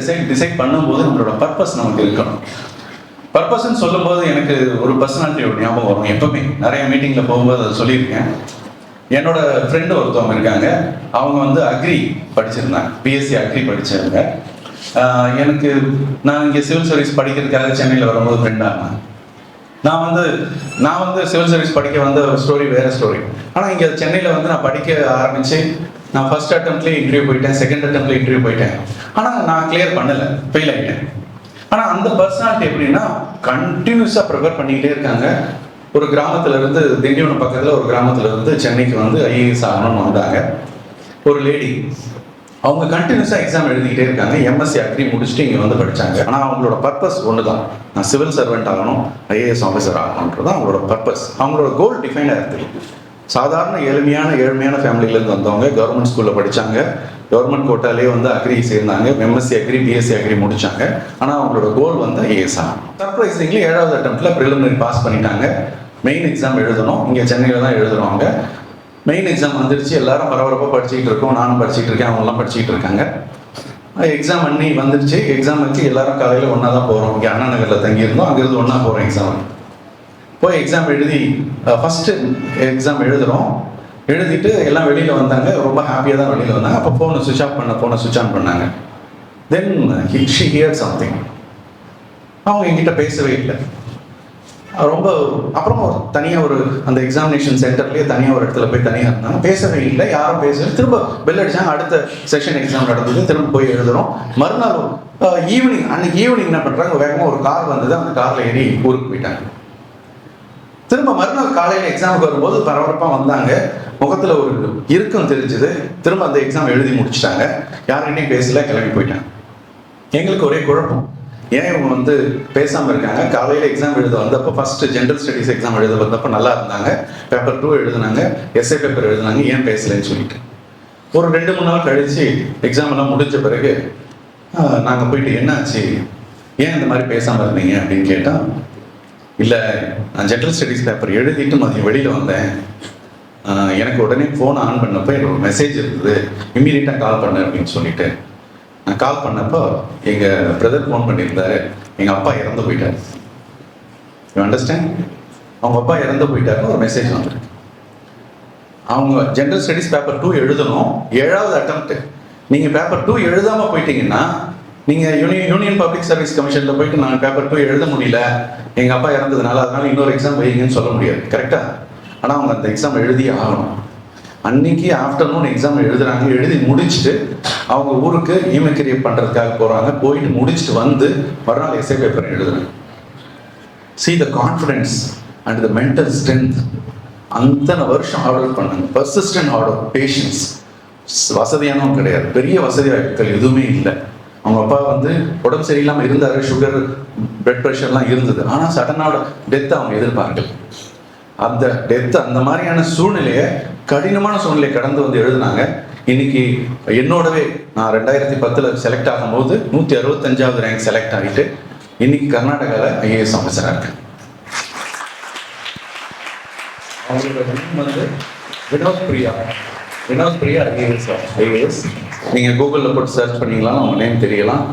Decide decide பண்ணும்போது நம்மளோட purpose நமக்கு இருக்கணும். பர்பஸ்ன்னு சொல்லும்போது எனக்கு ஒரு பர்சனாலிட்டியோட ஞாபகம் வரும் எப்பவுமே. நிறைய மீட்டிங்கில் போகும்போது அதை சொல்லியிருக்கேன். என்னோட ஃப்ரெண்டு ஒருத்தவங்க இருக்காங்க. அவங்க வந்து அக்ரி படிச்சிருந்தாங்க. பிஎஸ்சி அக்ரி படிச்சிருந்தாங்க எனக்கு நான் இங்கே சிவில் சர்வீஸ் படிக்கிறதுக்காக சென்னையில் வரும்போது ஃப்ரெண்டாக நான் வந்து நான் வந்து சிவில் சர்வீஸ் படிக்க வந்த ஸ்டோரி வேற ஸ்டோரி ஆனால் இங்கே சென்னையில் வந்து நான் படிக்க ஆரம்பித்து நான் ஃபர்ஸ்ட் அட்டம்ப்ட்லேயே இன்டர்வியூ போயிட்டேன் செகண்ட் அட்டம்ப்ட்ல இன்டர்வியூ போயிட்டேன். ஆனால் நான் கிளியர் பண்ணலை ஃபெயில் ஆகிட்டேன் ஆனால் அந்த பர்சனாலிட்டி எப்படின்னா கண்டினியூஸாக ப்ரிப்பேர் பண்ணிக்கிட்டே இருக்காங்க. ஒரு கிராமத்துல இருந்து திண்டிவனம் பக்கத்தில் ஒரு கிராமத்துல இருந்து சென்னைக்கு வந்து ஐஏஎஸ் ஆகணும்னு வந்தாங்க. ஒரு லேடி அவங்க கண்டினியூஸாக எக்ஸாம் எழுதிக்கிட்டே இருக்காங்க. எம்எஸ்சி அக்ரி முடிச்சுட்டு இங்கே வந்து படிச்சாங்க. ஆனால் அவங்களோட பர்பஸ் ஒன்று தான் நான் சிவில் சர்வெண்ட் ஆகணும் ஐஏஎஸ் ஆஃபீஸர் ஆகணுன்றது தான் அவங்களோட பர்பஸ் அவங்களோட கோல் டிஃபைனாக இருக்குது சாதாரண ஏழ்மையான ஏழ்மையான ஃபேமிலியிலேருந்து வந்தவங்க கவர்மெண்ட் ஸ்கூலில் படிச்சாங்க. கவர்மெண்ட் கோட்டாலே வந்து அக்ரி சேர்ந்தாங்க. எம்எஸ்சி அக்ரி பிஎஸ்சி அக்ரி முடித்தாங்க ஆனால் அவங்களோட கோல் வந்து ஐஏஎஸ் ஆகும் சர்ப்ரைசிங்லி ஏழாவது அட்டம்ப்டில் ப்ரிலிமினரி பாஸ் பண்ணிட்டாங்க. மெயின் எக்ஸாம் எழுதணும். இங்கே சென்னையில் தான் எழுதுறவங்க மெயின் எக்ஸாம் வந்துருச்சு. எல்லாரும் பரபரப்பாக படிச்சுக்கிட்டு இருக்கோம். நானும் படிச்சுட்டு இருக்கேன். அவங்களாம் படிச்சுட்டு இருக்காங்க. எக்ஸாம் பண்ணி வந்துருச்சு. எக்ஸாம் வச்சு எல்லாரும் காலையில் ஒன்றா தான் போகிறோம் இங்கே அண்ணா நகரில் தங்கியிருந்தோம். அங்கேருந்து ஒன்றா போகிறோம் எக்ஸாம் போய் எக்ஸாம் எழுதி ஃபஸ்ட்டு எக்ஸாம் எழுதுகிறோம் எழுதிட்டு எல்லாம் வெளியில் வந்தாங்க. ரொம்ப ஹாப்பியாக தான் வெளியில் வந்தாங்க. அப்போ ஃபோனை சுவிச் ஆஃப் பண்ண ஃபோனை சுவிச் ஆன் பண்ணாங்க. தென் ஷி ஹியர் சம்திங் அவங்க எங்கிட்ட பேசவே இல்லை. ரொம்ப அப்புறம் ஒரு தனியாக ஒரு அந்த எக்ஸாமினேஷன் சென்டர்லேயே தனியாக ஒரு இடத்துல போய் தனியாக இருந்தாங்க. பேசவே இல்லை. யாரும் பேசல. திரும்ப பெல் அடிச்சாங்க. அடுத்த செஷன் எக்ஸாம் நடந்தது. திரும்ப போய் எழுதுறோம். மறுநாள் ஈவினிங் அன்னைக்கு ஈவினிங் என்ன பண்ணுறாங்க வேகமாக ஒரு கார் வந்தது. அந்த காரில் ஏறி ஊருக்கு போயிட்டாங்க. திரும்ப மறுநாள் காலையில் எக்ஸாமுக்கு வரும்போது பரபரப்பாக வந்தாங்க. முகத்தில் ஒரு இறுக்கம் தெரிஞ்சுது. திரும்ப அந்த எக்ஸாம் எழுதி முடிச்சிட்டாங்க. யார்கிட்டையும் பேசல கிளம்பி போயிட்டாங்க. எங்களுக்கு ஒரே குழப்பம். ஏன் இவங்க வந்து பேசாமல் இருக்காங்க? காலையில் எக்ஸாம் எழுத வந்தப்போ ஃபர்ஸ்ட் ஜென்ரல் ஸ்டடீஸ் எக்ஸாம் எழுத வந்தப்போ நல்லா இருந்தாங்க. பேப்பர் டூ எழுதுனாங்க. எஸ்ஏ பேப்பர் எழுதுனாங்க. ஏன் பேசலைன்னு சொல்லிட்டு. ஒரு ரெண்டு மூணு நாள் கழித்து எக்ஸாம் எல்லாம் முடிஞ்ச பிறகு நாங்கள் போயிட்டு என்னாச்சு? ஏன் இந்த மாதிரி பேசாமல் இருந்தீங்க? அப்படின்னு கேட்டால் இல்லை நான் ஜென்ரல் ஸ்டடீஸ் பேப்பர் எழுதிட்டு மதியம் வெளியில் வந்தேன். எனக்கு உடனே ஃபோன் ஆன் பண்ணப்போ என்னோட மெசேஜ் இருந்தது. இம்மீடியட்டாக கால் பண்ணு அப்படின்னு சொல்லிட்டு. நான் கால் பண்ணப்போ எங்கள் பிரதர் ஃபோன் பண்ணியிருந்தாரு. எங்கள் அப்பா இறந்து போயிட்டார். யூ அண்டர்ஸ்டாண்ட் அவங்க அப்பா இறந்து போயிட்டாருன்னு ஒரு மெசேஜ் வந்திருக்கு அவங்க ஜென்ரல் ஸ்டடீஸ் பேப்பர் டூ எழுதணும். ஏழாவது அட்டம்ப்ட் நீங்கள் பேப்பர் டூ எழுதாமல் போயிட்டீங்கன்னா நீங்கள் யூனியன் யூனியன் பப்ளிக் சர்வீஸ் கமிஷனில் போயிட்டு நான் பேப்பர் போய் எழுத முடியல. எங்கள் அப்பா இறந்ததுனால அதனால இன்னொரு எக்ஸாம் வைங்கன்னு சொல்ல முடியாது. கரெக்டாக ஆனால் அவங்க அந்த எக்ஸாம் எழுதியே ஆகணும். அன்னைக்கு ஆஃப்டர்நூன் எக்ஸாம் எழுதுறாங்க. எழுதி முடிச்சுட்டு அவங்க ஊருக்கு ஈமக்கிரியை பண்ணுறதுக்காக போகிறாங்க போயிட்டு முடிச்சுட்டு வந்து மறுநாள் எஸ்ஏ பேப்பர் எழுதுறாங்க see the confidence and the mental strength அத்தனை வருஷம் ஆர்டர் பண்ணாங்க. பர்சிஸ்டன்ட் ஆர்டர் பேஷன்ஸ் வசதியானவங்க கிடையாது. பெரிய வசதி வாய்ப்புகள் எதுவுமே இல்லை. அவங்க அப்பா வந்து உடம்பு சரியில்லாமல் இருந்தார் சுகர் பிளட் ப்ரெஷர்லாம் இருந்தது. ஆனால் சடனோட டெத்தை அவங்க எதிர்பார்க்கல. அந்த டெத் அந்த மாதிரியான சூழ்நிலையை கடினமான சூழ்நிலையை கடந்து வந்து எழுதுனாங்க. இன்னைக்கு என்னோடவே நான் ரெண்டாயிரத்தி பத்தில் செலக்ட் ஆகும்போது நூற்றி அறுபத்தஞ்சாவது ரேங்க் செலக்ட் ஆகிட்டு இன்னைக்கு கர்நாடகாவில் ஐஏஎஸ் ஆஃபீஸராக இருக்கேன். அவங்களோட நேம் வந்து வினோத் பிரியா. வினோத் பிரியா ஐஏஎஸ் ஐஏஎஸ் நீங்கள் கூகுளில் போட்டு சர்ச் பண்ணீங்களா அவங்க நேம் தெரியலாம்.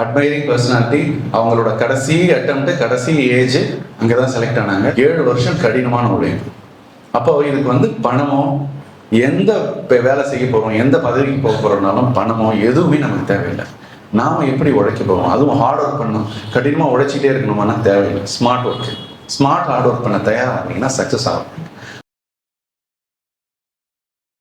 அட்மைரிங் பர்சனாலிட்டி அவங்களோட கடைசி அட்டம்ப்ட் கடைசி ஏஜ் அங்கே தான் செலக்ட் ஆனாங்க. ஏழு வருஷம் கடினமான உழைப்பு அப்போ இதுக்கு வந்து பணமோ எந்த வேலை செய்ய போகிறோம் எந்த பதவிக்கு போக போகிறோம்னாலும் பணமோ எதுவுமே நமக்கு தேவையில்லை. நாம் எப்படி உழைக்க போகிறோம் அதுவும் ஹார்ட் ஒர்க் பண்ணணும். கடினமாக உழைச்சிட்டே இருக்கணுமானா தேவையில்லை. Smart work smart hard work பண்ண தயாராக இருந்தீங்கன்னா சக்ஸஸ் ஆகும்.